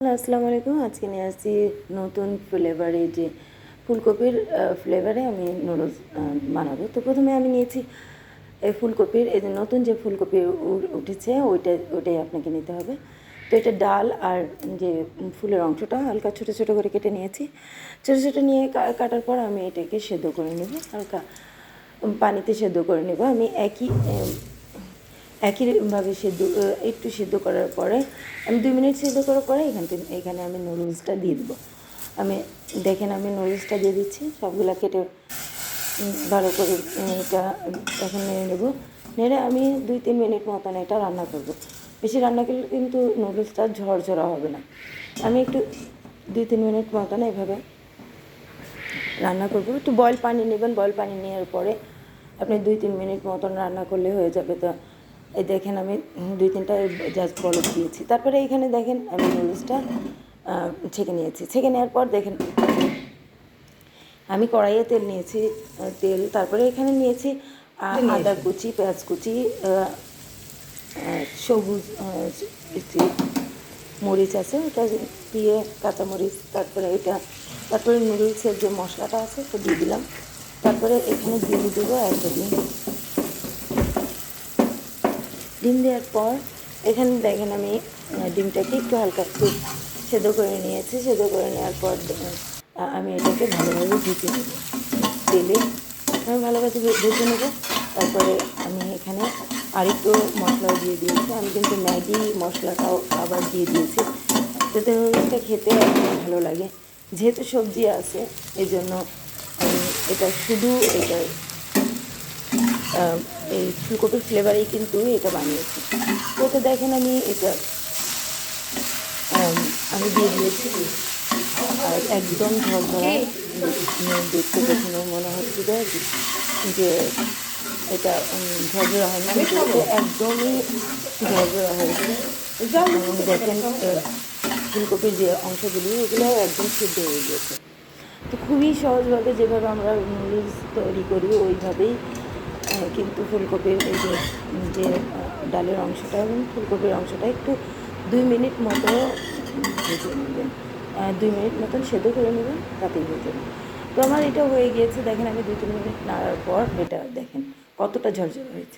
Hello, আসসালামু আলাইকুম। আজকে নিয়ে আসছি নতুন ফ্লেভারে যে ফুলকপির ফ্লেভারে আমি নুডলস বানাবো। তো প্রথমে আমি নিয়েছি এই ফুলকপির, এই যে নতুন যে ফুলকপি উঠেছে, ওইটা, ওইটাই আপনাকে নিতে হবে। তো এটা ডাল আর যে ফুলের অংশটা, হালকা ছোটো ছোটো করে কেটে নিয়েছি। ছোটো ছোটো নিয়ে কাটার পর আমি এটাকে সেদ্ধ করে নেব। হালকা পানিতে সেদ্ধ করে নেব। আমি একই একইভাবে সেদ্ধ একটু সেদ্ধ করার পরে, আমি দুই মিনিট সেদ্ধ করার পরে এখান থেকে, এখানে আমি নুডলসটা দিয়ে দেবো। আমি, দেখেন আমি নুডলসটা দিয়ে দিচ্ছি, সবগুলা কেটে ভালো করে এটা এখন নেড়ে নেব। নেড়ে আমি দুই তিন মিনিট মতন এটা রান্না করব। বেশি রান্না করলে কিন্তু নুডলসটা ঝরঝরা হবে না। আমি একটু দুই তিন মিনিট মতন এভাবে রান্না করব। একটু বয়েল পানি নেবেন, বয়েল পানি নেওয়ার পরে আপনি দুই তিন মিনিট মতন রান্না করলে হয়ে যাবে। তো এই দেখেন আমি দুই তিনটা জাস্ট বলক দিয়েছি। তারপরে এখানে দেখেন আমি নুডলসটা ছেঁকে নিয়েছি। ছেঁকে নেওয়ার পর দেখেন আমি কড়াইয়ে তেল নিয়েছি তেল। তারপরে এখানে নিয়েছি আদা কুচি পেঁয়াজ কুচি সবুজ মরিচ আছে ওটা দিয়ে কাঁচামরিচ তারপরে এটা তারপরে নুডলসের যে মশলাটা আছে সেটা দিয়ে দিলাম। তারপরে এখানে দিয়ে দেবো একটা ডিম ডিম দেওয়ার পর, এখানে দেখেন আমি ডিমটাকে একটু হালকা একটু সেদ্ধ করে নিয়েছি। সেদ্ধ করে নেওয়ার পর আমি এটাকে ভালোভাবে ভেজে নেব। তেলে আমি ভালোভাবে ভেজে নেব। তারপরে আমি এখানে আরেকটু মশলাও দিয়ে দিয়েছি। আমি কিন্তু ম্যাগি মশলাটাও আবার দিয়ে দিয়েছি। যাতে নুডলসটা খেতে ভালো লাগে। যেহেতু সবজি আছে এই জন্য আমি এটা শুধু এটা এই ফুলকপির ফ্লেভারেই কিন্তু এটা বানিয়েছি। তো দেখেন আমি এটা, আমি দিয়ে দিয়েছি। আর একদম ঝরঝরা দেখতে দেখে মনে হচ্ছে যে এটা ঝরঝরা হয়নি একদমই ঝরঝরা হয়েছে। দেখেন ফুলকপির যে অংশগুলি ওগুলো একদম সিদ্ধ হয়ে গিয়েছে। তো খুবই সহজভাবে যেভাবে আমরা নুডলস তৈরি করি, ওইভাবেই কিন্তু ফুলকপির এই যে যে ডালের অংশটা এবং ফুলকপির অংশটা একটু দুই মিনিট মতো ভেজে নেবেন। দুই মিনিট মতন সেদ্ধ করে নেবেন, তাতেই ভেজে নেবেন। তো আমার এটা হয়ে গিয়েছে, দেখেন আমি দুই তিন মিনিট নাড়ার পর এটা দেখেন কতটা ঝরঝরে হয়েছে।